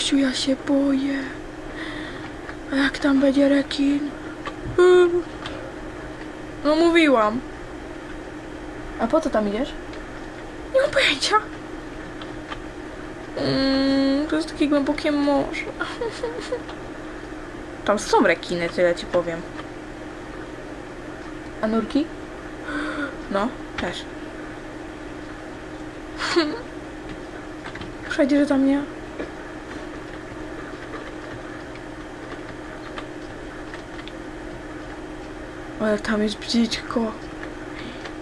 Mamusiu, ja się boję. A jak tam będzie rekin? Mm. No mówiłam. A po co tam idziesz? Nie mam pojęcia. Mm, to jest takie głębokie morze. Tam są rekiny, tyle ci powiem. A nurki? No, też. Wszędzie, że tam nie. Ale tam jest brzydko.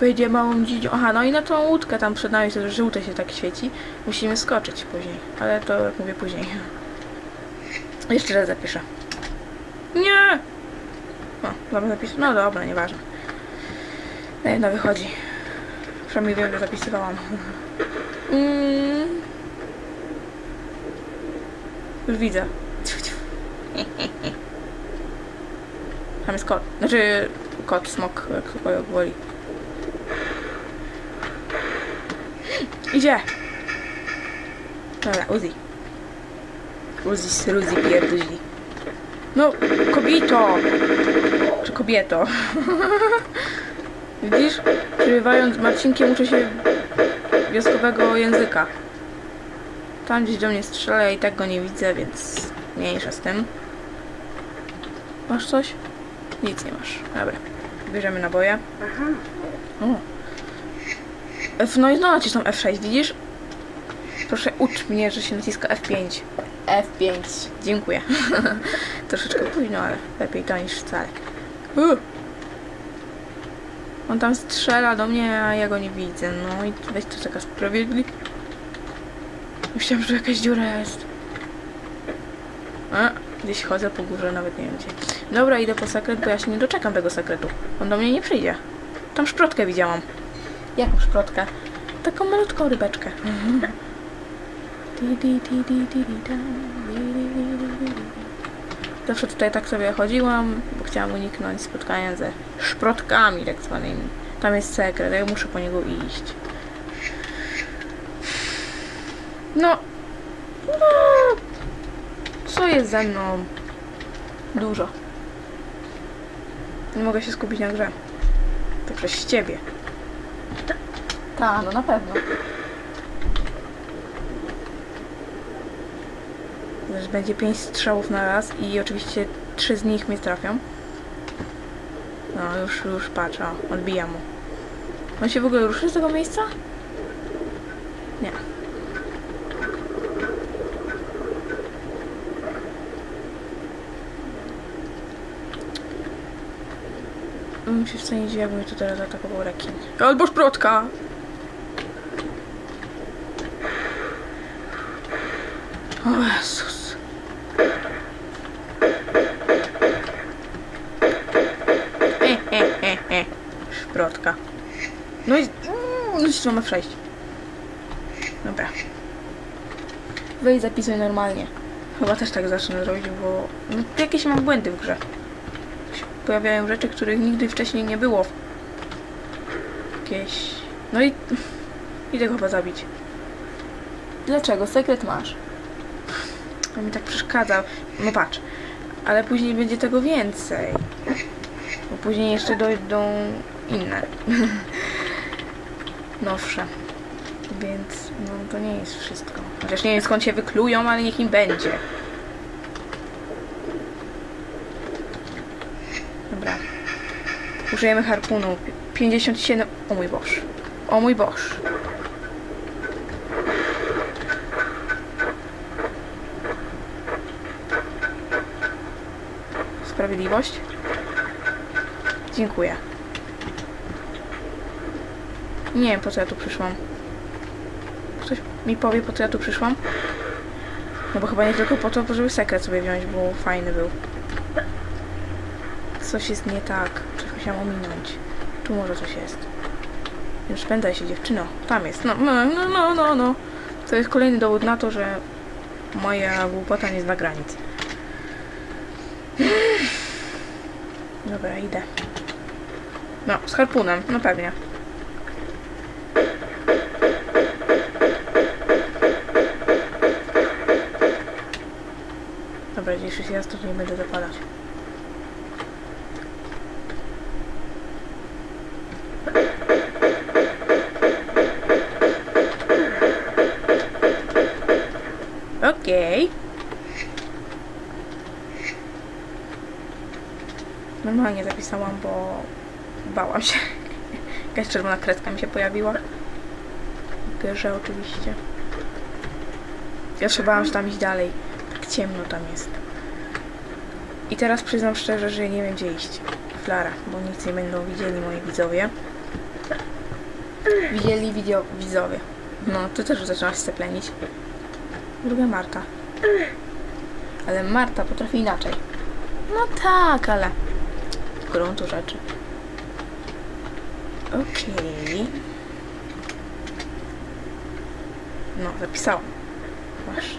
Będzie małą dzidzią. Aha, no i na tą łódkę tam przed nami, to żółte się tak świeci. Musimy skoczyć później. Ale to jak mówię później. Jeszcze raz zapiszę. Nie! O, dobra zapiszę. No dobra, nieważne. No, no wychodzi. Przynajmniej wiem, że zapisywałam. Mm. Już widzę. Tam jest kot. Znaczy kot, smok, jak woli. Idzie! Dobra, Uzi. Uzi z Ruzi pierdzi. No, kobito! Czy kobieto? Widzisz? Przybywając Marcinkiem uczę się wioskowego języka. Tam gdzieś do mnie strzela, i tak go nie widzę, więc mniejsza z tym. Masz coś? Nic nie masz. Dobra. Bierzemy naboje. Aha. O. F, no i znowu nacisnął F6, widzisz? Proszę ucz mnie, że się naciska F5. F5. Dziękuję. Troszeczkę późno, ale lepiej to niż wcale. Uh. On tam strzela do mnie, a ja go nie widzę. No i weź to taka sprawiedli. Myślałam, że jakaś dziura jest. A, gdzieś chodzę po górze, nawet nie wiem gdzie. Dobra, idę po sekret, bo ja się nie doczekam tego sekretu. On do mnie nie przyjdzie. Tam szprotkę widziałam. Jaką szprotkę? Taką malutką rybeczkę. Zawsze tutaj tak sobie chodziłam, bo chciałam uniknąć spotkania ze szprotkami tak zwanymi. Tam jest sekret, ja muszę po niego iść. No. Jest ze mną? Dużo. Nie mogę się skupić na grze. To przez ciebie. Ta, no na pewno. Też będzie pięć strzałów na raz i oczywiście trzy z nich mnie trafią. No, już, już patrz, o, odbija mu. On się w ogóle ruszy z tego miejsca? Nie. Bym się wcale nie dziwiła, jakby tu teraz atakował rekin. Albo szprotka! O Jezus. He, he, he, he. Szprotka. No i... Mm, Nacisnąłem F6. Dobra. Wejdź zapisuj normalnie. Chyba też tak zacznę robić, bo... No, jakieś mam błędy w grze. Pojawiają rzeczy, których nigdy wcześniej nie było. Jakieś... No i... Idę go chyba zabić. Dlaczego? Sekret masz. On mi tak przeszkadzał. No patrz. Ale później będzie tego więcej. Bo później jeszcze dojdą inne. Nowsze. Więc no to nie jest wszystko. Chociaż nie wiem skąd się wyklują, ale niech im będzie. Dobra. Użyjemy harpunu. 57. O mój Boż. O mój Boż. Sprawiedliwość? Dziękuję. Nie wiem po co ja tu przyszłam. Ktoś mi powie po co ja tu przyszłam? No bo chyba nie tylko po to, żeby sekret sobie wziąć, bo fajny był. Coś jest nie tak. Coś musiałam ominąć. Tu może coś jest. Więc szpędzaj się dziewczyno. Tam jest. No, no, no, no, no, no. To jest kolejny dowód na to, że moja głupota nie zna granic. Dobra, idę. No, z harpunem, no pewnie. Dobra, dzisiejszy raz to nie będę zapalać. Normalnie zapisałam, bo bałam się. Jakaś czerwona kredka mi się pojawiła. W grze oczywiście. Ja się bałam, tam iść dalej. Tak ciemno tam jest. I teraz przyznam szczerze, że nie wiem gdzie iść. Flara, bo nic nie będą widzieli moi widzowie. Widzieli widzio widzowie. No, ty też zaczynasz się plenić. Druga Marta. Ale Marta potrafi inaczej. No tak, ale gruntu rzeczy. Okej. No, zapisałam. Masz.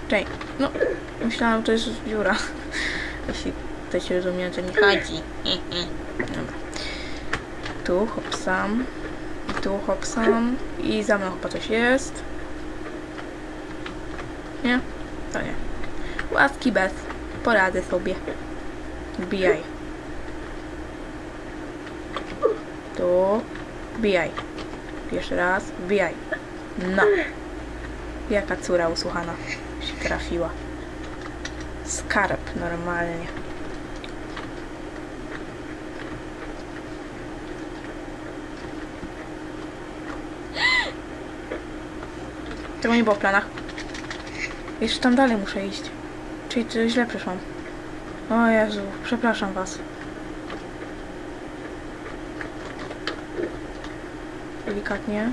No, myślałam, że to jest dziura. Jeśli ktoś rozumie, o co mi chodzi. Dobra. Tu hopsam. Tu hopsam. I za mną chyba coś jest. Nie? To nie. Ławki bez. Poradzę sobie. Wbijaj. Tu. Wbijaj. Jeszcze raz. Wbijaj. No. Jaka córa usłuchana się trafiła. Skarb normalnie. Tego nie było w planach. Jeszcze tam dalej muszę iść. Czyli to źle przyszłam. O Jezu, przepraszam was. Delikatnie.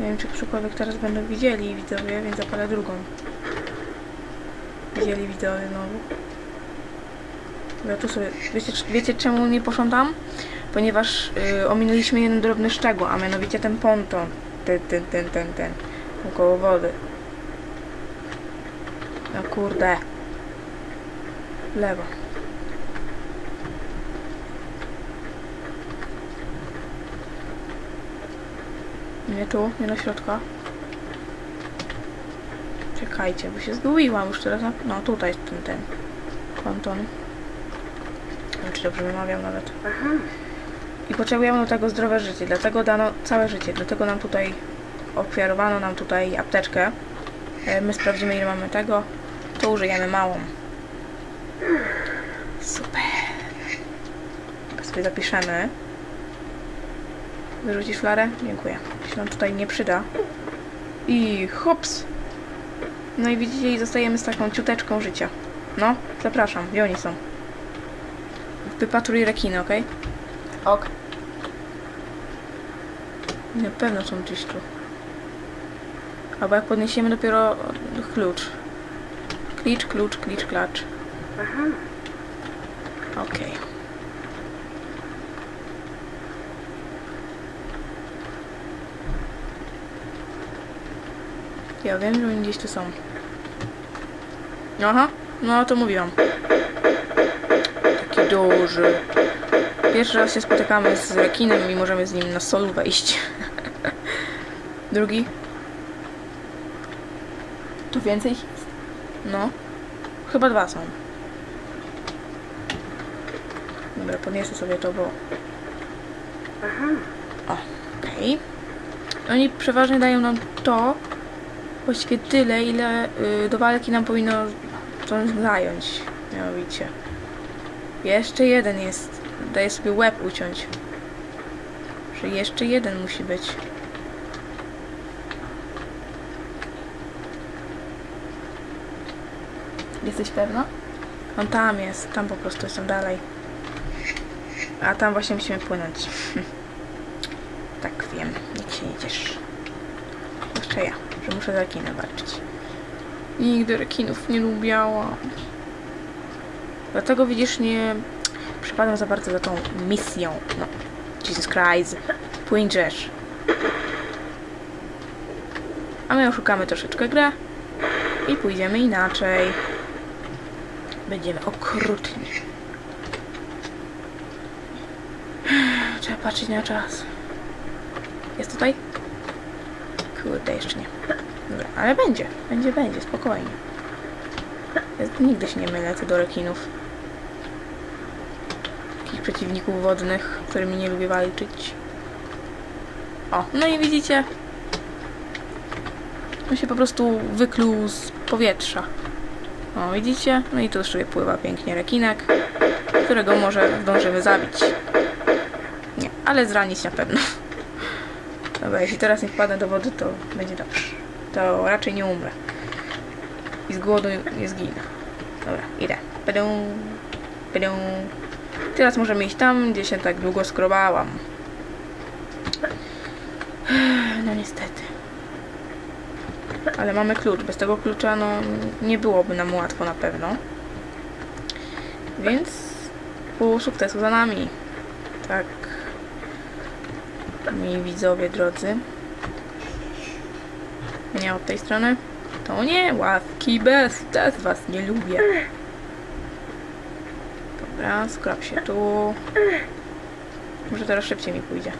Nie wiem, czy ktokolwiek teraz będą widzieli widzowie, więc zapalę drugą. Widzieli widzowie znowu. Ja tu sobie... Wiecie, wiecie czemu nie poszłam tam? Ponieważ y, ominęliśmy jeden drobny szczegół, a mianowicie ten ponton. Ten, ten, ten, ten, ten. Około wody. No kurde. Lewo. Nie tu, nie na środka. Czekajcie, bo się zgubiłam już teraz. Na... No tutaj jest ten, ten ponton. Nie wiem, czy dobrze wymawiam nawet. I potrzebujemy do tego zdrowe życie, dlatego dano całe życie, dlatego nam tutaj ofiarowano nam tutaj apteczkę. E, My sprawdzimy ile mamy tego, to użyjemy małą. Super. Sobie zapiszemy. Wyrzucisz flarę? Dziękuję. Się nam tutaj nie przyda. I hops! No i widzicie, i zostajemy z taką ciuteczką życia. No, zapraszam, gdzie oni są? Wypatruj rekiny, okej? Ok. Na pewno są gdzieś tu. Albo jak podniesiemy dopiero klucz. Klicz, klucz, klicz, klacz. Okej. Ja wiem, że oni gdzieś tu są. Aha, no to mówiłam. Taki duży. Pierwszy raz się spotykamy z rekinem i możemy z nim na solu wejść. Drugi. Tu więcej jest? No. Chyba dwa są. Dobra, podniosę sobie to, bo... O, okej. Oni przeważnie dają nam to, właściwie tyle, ile y, do walki nam powinno to zająć. Mianowicie. Jeszcze jeden jest. Daję sobie łeb uciąć. Że jeszcze jeden musi być. Jesteś pewna? On tam jest, tam po prostu jestem dalej. A tam właśnie musimy płynąć. tak wiem, nikt się nie cieszy. Jeszcze ja, że muszę za rekinę walczyć. Nigdy rekinów nie lubiałam. Dlatego widzisz, nie przepadam za bardzo za tą misją. No, Jesus Christ. Płyń drzesz. A my oszukamy troszeczkę grę i pójdziemy inaczej. Będziemy okrutni. Trzeba patrzeć na czas. Jest tutaj? Kurde, jeszcze nie. Dobra, ale będzie, będzie, będzie, spokojnie. Ja nigdy się nie mylę co do rekinów. Takich przeciwników wodnych, którymi nie lubię walczyć. O, no i widzicie? On się po prostu wykluł z powietrza. O, widzicie? No i tu sobie pływa pięknie rekinek, którego może zdążymy zabić. Nie, ale zranić na pewno. Dobra, jeśli teraz nie wpadnę do wody, to będzie dobrze. To raczej nie umrę. I z głodu nie zginę. Dobra, idę. Będę... Będę... Teraz możemy iść tam, gdzie się tak długo skrobałam. No niestety. Ale mamy klucz. Bez tego klucza, no, nie byłoby nam łatwo na pewno. Więc pół sukcesu za nami. Tak. Moi widzowie drodzy. Nie od tej strony. To nie, ławki bez. Też was nie lubię. Dobra, skrap się tu. Może teraz szybciej mi pójdzie.